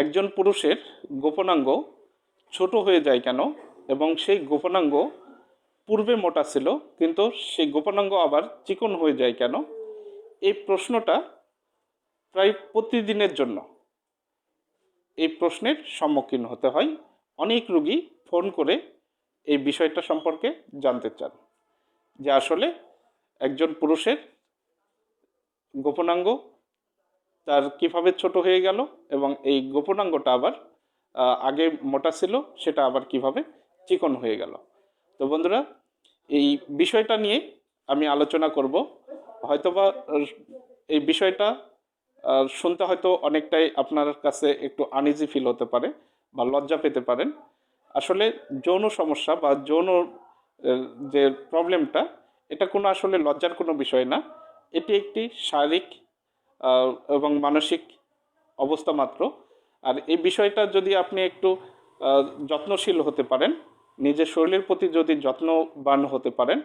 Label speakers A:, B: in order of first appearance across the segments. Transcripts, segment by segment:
A: একজন পুরুষের গোপনাঙ্গ ছোট হয়ে যায় কেন? এবং সেই গোপনাঙ্গ পূর্বে মোটা ছিল, কিন্তু সেই গোপনাঙ্গ আবার চিকন হয়ে যায় কেন? এই প্রশ্নটা প্রায় প্রতিদিনের জন্য এই প্রশ্নের সম্মুখীন হতে হয়। অনেক রুগী ফোন করে এই বিষয়টা সম্পর্কে জানতে চান। যে আসলে একজন পুরুষের গোপনাঙ্গ তার কীভাবে ছোট হয়ে গেল এবং এই গোপনাঙ্গটা আবার আগে মোটা ছিল, সেটা আবার কীভাবে চিকন হয়ে গেল। তো বন্ধুরা, এই বিষয়টা নিয়ে আমি আলোচনা করব। হয়তোবা এই বিষয়টা শুনতে হয়তো অনেকটাই আপনার কাছে একটু আনইজি ফিল হতে পারে বা লজ্জা পেতে পারেন। আসলে যৌন সমস্যা বা যৌন যে প্রবলেমটা এটা কোনো আসলে লজ্জার কোনো বিষয় না। এটি একটি শারীরিক এবং মানসিক অবস্থা মাত্র। আর এই বিষয়টা যদি আপনি একটু যত্নশীল হতে পারেন, নিজের শরীরের প্রতি যদি যত্নবান হতে পারেন,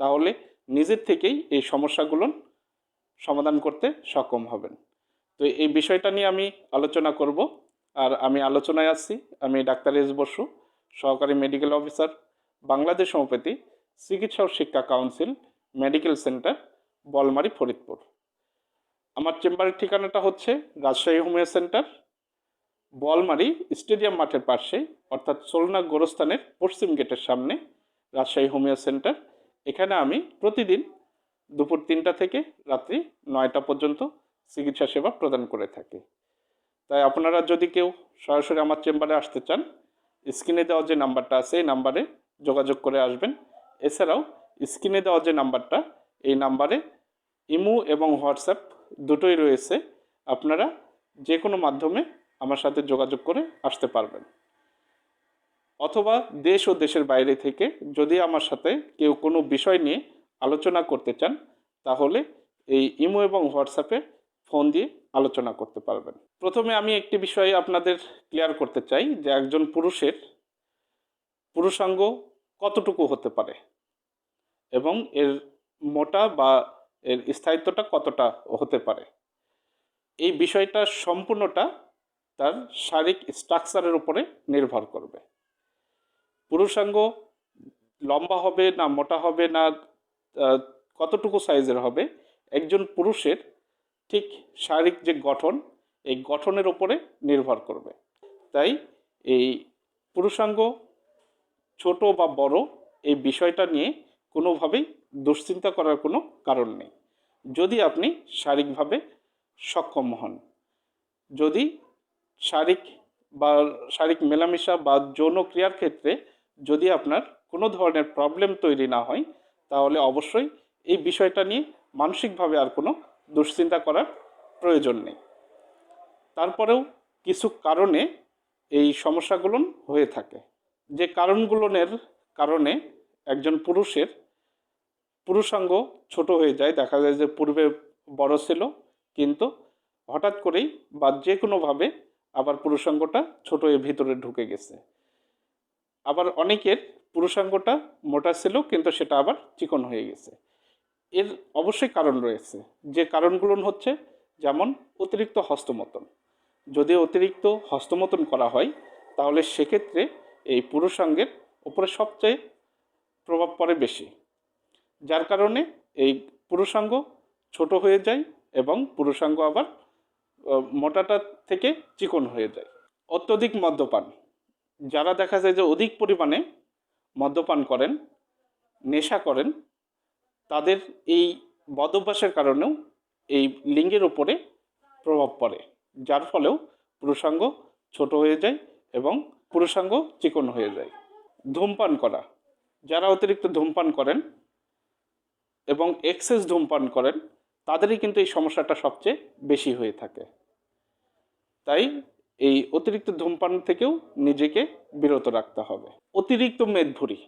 A: তাহলে নিজের থেকেই এই সমস্যাগুলো সমাধান করতে সক্ষম হবেন। তো এই বিষয়টা নিয়ে আমি আলোচনা করব। আর আমি আলোচনায় আসছি, আমি ডাক্তার এস বসু, সহকারী মেডিকেল অফিসার, বাংলাদেশ হোমিওপ্যাথি চিকিৎসা ও শিক্ষা council, medical centre, Balmari, Faridpur. আমার চেম্বারের ঠিকানাটা হচ্ছে Rajshahi homeo centre, Balmari stadium মাঠের পাশে, অর্থাৎ সোলনা গোরস্থানের পশ্চিম গেটের সামনে রাজশাহী হোমিও সেন্টার। এখানে আমি প্রতিদিন দুপুর তিনটা থেকে রাত্রি নয়টা পর্যন্ত চিকিৎসা সেবা প্রদান করে থাকি। তাই আপনারা যদি কেউ সরাসরি আমার চেম্বারে আসতে চান, স্ক্রিনে দেওয়া যে নাম্বারটা আছে এই নাম্বারে যোগাযোগ করে আসবেন। এছাড়াও স্ক্রিনে দেওয়া যে নাম্বারটা, এই নাম্বারে ইমো এবং হোয়াটসঅ্যাপ দুটোই রয়েছে, আপনারা যে কোনো মাধ্যমে আমার সাথে যোগাযোগ করে আসতে পারবেন। অথবা দেশ ও দেশের বাইরে থেকে যদি আমার সাথে কেউ কোনো বিষয় নিয়ে আলোচনা করতে চান, তাহলে এই ইমো এবং হোয়াটসঅ্যাপে ফোন দিয়ে আলোচনা করতে পারবেন। প্রথমে আমি একটি বিষয় আপনাদের ক্লিয়ার করতে চাই যে একজন পুরুষের পুরুষাঙ্গ কতটুকু হতে পারে এবং এর মোটা বা এর স্থায়িত্বটা কতটা হতে পারে? এই বিষয়টা সম্পূর্ণটা তার শারীরিক স্ট্রাকচারের উপরে নির্ভর করবে। পুরুষাঙ্গ লম্বা হবে না মোটা হবে না কতটুকু সাইজের হবে, একজন পুরুষের ঠিক শারীরিক যে গঠন, এই গঠনের উপরে নির্ভর করবে। তাই এই পুরুষাঙ্গ ছোট বা বড় এই বিষয়টা নিয়ে কোনোভাবেই দুশ্চিন্তা করার কোনো কারণ নেই। যদি আপনি শারীরিকভাবে সক্ষম হন, যদি শারীরিক বা শারীরিক মেলামেশা বা যৌন ক্রিয়ার ক্ষেত্রে যদি আপনার কোনো ধরনের প্রবলেম তৈরি না হয়, তাহলে অবশ্যই এই বিষয়টা নিয়ে মানসিকভাবে আর কোনো দুশ্চিন্তা করার প্রয়োজন নেই। তারপরেও কিছু কারণে এই সমস্যাগুলো হয়ে থাকে। যে কারণগুলোনের কারণে একজন পুরুষের পুরুষাঙ্গ ছোট হয়ে যায়। দেখা যায় যে পূর্বে বড় ছিল, কিন্তু হঠাৎ করেই বা যে কোনোভাবে আবার পুরুষাঙ্গটা ছোট হয়ে ভিতরে ঢুকে গেছে। আবার অনেকের পুরুষাঙ্গটা মোটা ছিল, কিন্তু সেটা আবার চিকন হয়ে গেছে। এর অবশ্যই কারণ রয়েছে। যে কারণগুলো হচ্ছে, যেমন অতিরিক্ত হস্তমতন। যদি অতিরিক্ত হস্তমতন করা হয়, তাহলে সেক্ষেত্রে এই পুরুষাঙ্গের উপরে সবচেয়ে প্রভাব পড়ে বেশি। যার কারণে এই পুরুষাঙ্গ ছোট হয়ে যায় এবং পুরুষাঙ্গ আবার মোটাটা থেকে চিকন হয়ে যায়। অত্যধিক মদ্যপান। যারা দেখা যায় যে অধিক পরিমাণে মদ্যপান করেন, নেশা করেন, তাদের এই বদ অভ্যাসের কারণেও এই লিঙ্গের উপরে প্রভাব পড়ে, যার ফলেও পুরুষাঙ্গ ছোট হয়ে যায় এবং পুরুষাঙ্গ চিকন হয়ে যায়। ধূমপান করা। যারা অতিরিক্ত ধূমপান করেন এবং এক্সেস ধূমপান করেন, তাদেরই কিন্তু এই সমস্যাটা সবচেয়ে বেশি হয়ে থাকে। তাই এই অতিরিক্ত ধূমপান থেকেও নিজেকে বিরত রাখতে হবে। অতিরিক্ত মেদভুরি।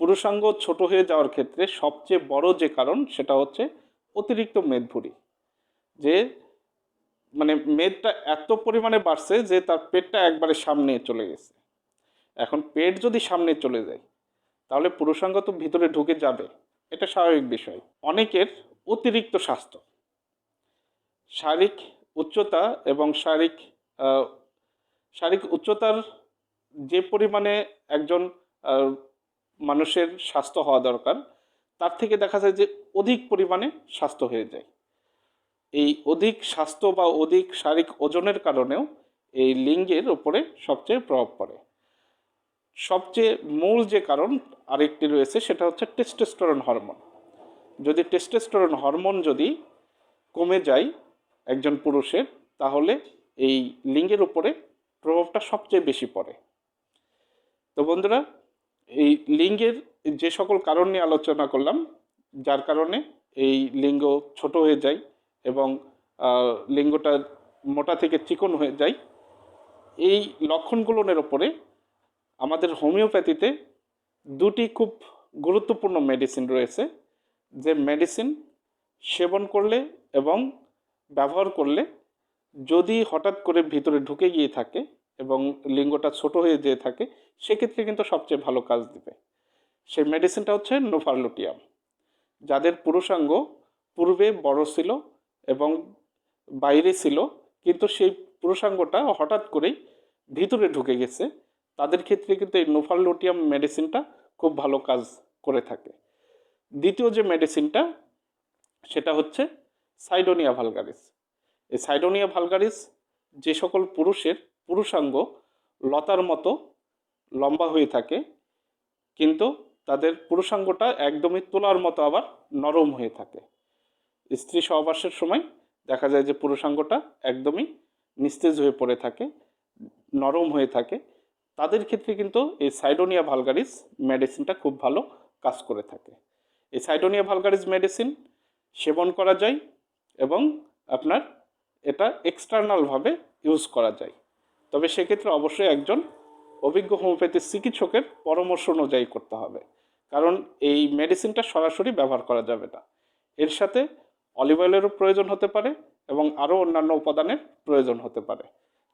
A: পুরুষাঙ্গ ছোট হয়ে যাওয়ার ক্ষেত্রে সবচেয়ে বড় যে কারণ, সেটা হচ্ছে অতিরিক্ত মেদভুরি। যে মানে মেদটা এত পরিমাণে বাড়ছে যে তার পেটটা একবারে সামনে চলে গেছে। এখন পেট যদি সামনে চলে যায়, তাহলে পুরুষাঙ্গ তো ভিতরে ঢুকে যাবে। এটা স্বাভাবিক বিষয়। অনেকের অতিরিক্ত স্বাস্থ্য। শারীরিক উচ্চতা এবং শারীরিক শারীরিক উচ্চতার যে পরিমাণে একজন মানুষের স্বাস্থ্য হওয়া দরকার, তার থেকে দেখা যায় যে অধিক পরিমাণে স্বাস্থ্য হয়ে যায়। এই অধিক স্বাস্থ্য বা অধিক শারীরিক ওজনের কারণেও এই লিঙ্গের উপরে সবচেয়ে প্রভাব পড়ে। সবচেয়ে মূল যে কারণ আরেকটি রয়েছে, সেটা হচ্ছে টেস্টোস্টেরন হরমোন যদি টেস্টোস্টেরন হরমোন যদি কমে যায় একজন পুরুষের, তাহলে এই লিঙ্গের উপরে প্রভাবটা সবচেয়ে বেশি পড়ে। তো বন্ধুরা, এই লিঙ্গের যে সকল কারণ নিয়ে আলোচনা করলাম, যার কারণে এই লিঙ্গ ছোট হয়ে যায় এবং লিঙ্গটা মোটা থেকে চিকন হয়ে যায়, এই লক্ষণগুলোর ওপরে আমাদের হোমিওপ্যাথিতে দুটি খুব গুরুত্বপূর্ণ মেডিসিন রয়েছে, যে মেডিসিন সেবন করলে এবং ব্যবহার করলে যদি হঠাৎ করে ভিতরে ঢুকে গিয়ে থাকে এবং লিঙ্গটা ছোট হয়ে যেয়ে থাকে, সেক্ষেত্রে কিন্তু সবচেয়ে ভালো কাজ দিবে। সেই মেডিসিনটা হচ্ছে নোফারলুটিয়াম যাদের পুরুষাঙ্গ পূর্বে বড় ছিল এবং বাইরে ছিল, কিন্তু সেই পুরুষাঙ্গটা হঠাৎ করেই ভিতরে ঢুকে গেছে তাদের ক্ষেত্রে কিন্তু এই নোফারলুটিয়াম মেডিসিনটা খুব ভালো কাজ করে থাকে। দ্বিতীয় যে মেডিসিনটা, সেটা হচ্ছে সাইডোনিয়া ভালগারিস। এই সাইডোনিয়া ভালগারিস যে সকল পুরুষের পুরুষাঙ্গ লতার মতো লম্বা হয়ে থাকে, কিন্তু তাদের পুরুষাঙ্গটা একদমই তোলার মতো আবার নরম হয়ে থাকে। স্ত্রী সহবাসের সময় দেখা যায় যে পুরুষাঙ্গটা একদমই নিস্তেজ হয়ে পড়ে থাকে, নরম হয়ে থাকে তাদের ক্ষেত্রে কিন্তু এই সাইডোনিয়া ভালগারিস মেডিসিনটা খুব ভালো কাজ করে থাকে। এই সাইডোনিয়া ভালগারিস মেডিসিন সেবন করা যায় এবং আপনার এটা এক্সটার্নালভাবে ইউজ করা যায়। তবে সেক্ষেত্রে অবশ্যই একজন অভিজ্ঞ হোমিওপ্যাথি চিকিৎসকের পরামর্শ অনুযায়ী করতে হবে। কারণ এই মেডিসিনটা সরাসরি ব্যবহার করা যাবে না। এর সাথে অলিভ অয়েলেরও প্রয়োজন হতে পারে এবং আরও অন্যান্য উপাদানের প্রয়োজন হতে পারে।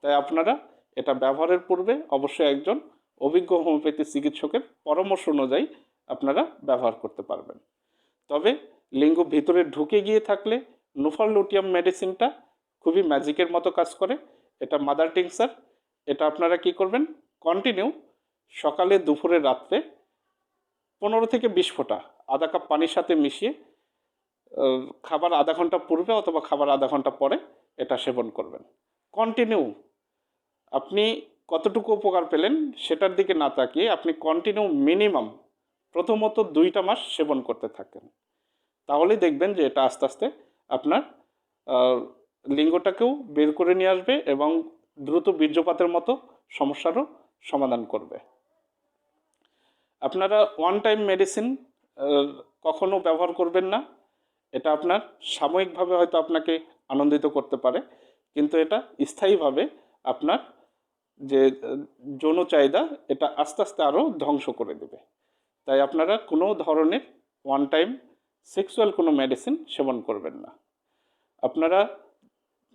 A: তাই আপনারা এটা ব্যবহারের পূর্বে অবশ্যই একজন অভিজ্ঞ হোমিওপ্যাথি চিকিৎসকের পরামর্শ অনুযায়ী আপনারা ব্যবহার করতে পারবেন। তবে লিঙ্গ ভিতরে ঢুকে গিয়ে থাকলে নুফারলুটিয়াম মেডিসিনটা খুবই ম্যাজিকের মতো কাজ করে। এটা মাদার টিংসার এটা আপনারা কি করবেন? কন্টিনিউ সকালে, দুপুরে, রাত্রে পনেরো থেকে বিশ ফোঁটা আধা কাপ পানির সাথে মিশিয়ে খাবার আধা ঘণ্টা পূর্বে অথবা খাবার আধা ঘণ্টা পরে এটা সেবন করবেন। কন্টিনিউ আপনি কতটুকু উপকার পেলেন সেটার দিকে না তাকিয়ে আপনি কন্টিনিউ মিনিমাম প্রথমত দুইটা মাস সেবন করতে থাকেন। তাহলেই দেখবেন যে এটা আস্তে আস্তে আপনার লিঙ্গটাকেও বের করে নিয়ে আসবে এবং দ্রুত বীর্যপাতের মতো সমস্যারও সমাধান করবে। আপনারা ওয়ান টাইম মেডিসিন কখনো ব্যবহার করবেন না। এটা আপনার সাময়িকভাবে হয়তো আপনাকে আনন্দিত করতে পারে, কিন্তু এটা স্থায়ীভাবে আপনার যে, যৌন চাহিদা এটা আস্তে আস্তে আরও ধ্বংস করে দেবে। তাই আপনারা কোনো ধরনের ওয়ান টাইম সেক্সুয়াল কোনো মেডিসিন সেবন করবেন না। আপনারা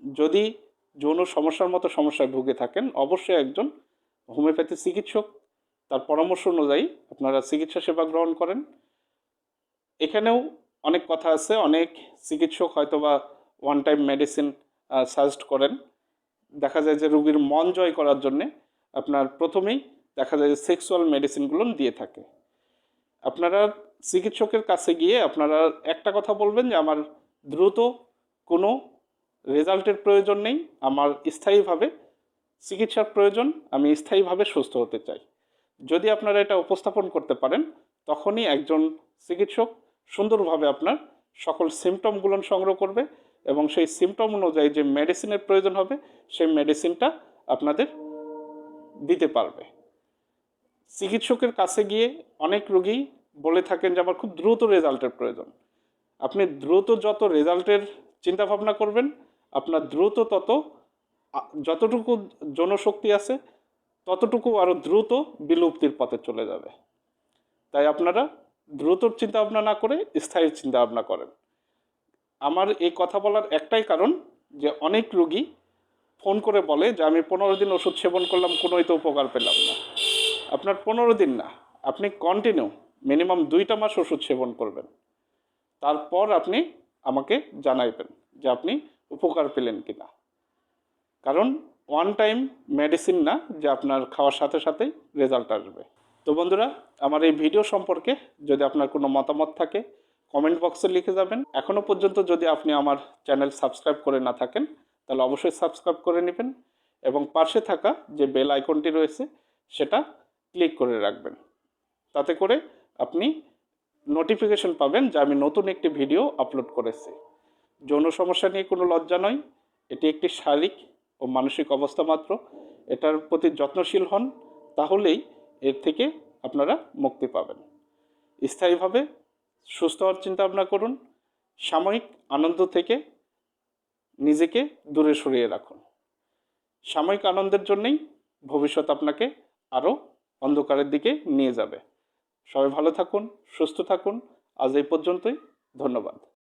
A: যদি যৌন সমস্যার মতো সমস্যায় ভুগে থাকেন, অবশ্যই একজন হোমিওপ্যাথি চিকিৎসক তার পরামর্শ অনুযায়ী আপনারা চিকিৎসা সেবা গ্রহণ করেন। এখানেও অনেক কথা আছে, অনেক চিকিৎসক হয়তোবা ওয়ান টাইম মেডিসিন সাজেস্ট করেন। দেখা যায় যে রোগীর মন জয় করার জন্যে আপনার প্রথমেই দেখা যায় যে সেক্সুয়াল মেডিসিনগুলো দিয়ে থাকে। আপনারা চিকিৎসকের কাছে গিয়ে আপনারা একটা কথা বলবেন যে আমার দ্রুত কোনো রেজাল্টের প্রয়োজন নেই, আমার স্থায়ীভাবে চিকিৎসার প্রয়োজন, আমি স্থায়ীভাবে সুস্থ হতে চাই। যদি আপনারা এটা উপস্থাপন করতে পারেন, তখনই একজন চিকিৎসক সুন্দরভাবে আপনার সকল সিমটমগুলো সংগ্রহ করবে এবং সেই সিমটম অনুযায়ী যে মেডিসিনের প্রয়োজন হবে, সেই মেডিসিনটা আপনাদের দিতে পারবে। চিকিৎসকের কাছে গিয়ে অনেক রোগী বলে থাকেন যে, আমার খুব দ্রুত রেজাল্টের প্রয়োজন। আপনি দ্রুত যত রেজাল্টের চিন্তা ভাবনা করবেন, আপনার দ্রুত তত যতটুকু জনশক্তি আছে, ততটুকু আরও দ্রুত বিলুপ্তির পথে চলে যাবে। তাই আপনারা দ্রুত চিন্তা ভাবনা না করে স্থায়ী চিন্তা ভাবনা করেন। আমার এই কথা বলার একটাই কারণ যে অনেক রোগী ফোন করে বলে যে আমি পনেরো দিন ওষুধ সেবন করলাম, কোনোই তো উপকার পেলাম না। আপনার পনেরো দিন না, আপনি কন্টিনিউ মিনিমাম দুইটা মাস ওষুধ সেবন করবেন। তারপর আপনি আমাকে জানাইবেন যে আপনি উপকার পেলেন কি না কারণ ওয়ান টাইম মেডিসিন না, যে আপনার খাওয়ার সাথে সাথেই রেজাল্ট আসবে। তো বন্ধুরা, আমার এই ভিডিও সম্পর্কে যদি আপনার কোনো মতামত থাকে কমেন্ট বক্সে লিখে যাবেন। এখনও পর্যন্ত যদি আপনি আমার চ্যানেল সাবস্ক্রাইব করে না থাকেন, তাহলে অবশ্যই সাবস্ক্রাইব করে নেবেন এবং পাশে থাকা যে বেল আইকনটি রয়েছে, সেটা ক্লিক করে রাখবেন। তাতে করে আপনি নোটিফিকেশন পাবেন যে আমি নতুন একটি ভিডিও আপলোড করেছি। যৌন সমস্যা নিয়ে কোনো লজ্জা নয়, এটি একটি শারীরিক ও মানসিক অবস্থা মাত্র। এটার প্রতি যত্নশীল হন, তাহলেই এর থেকে আপনারা মুক্তি পাবেন। স্থায়ীভাবে সুস্থ হওয়ার চিন্তা ভাবনা করুন, সাময়িক আনন্দ থেকে নিজেকে দূরে সরিয়ে রাখুন। সাময়িক আনন্দের জন্যই ভবিষ্যৎ আপনাকে আরও অন্ধকারের দিকে নিয়ে যাবে। সবাই ভালো থাকুন, সুস্থ থাকুন। আজ এই পর্যন্তই, ধন্যবাদ।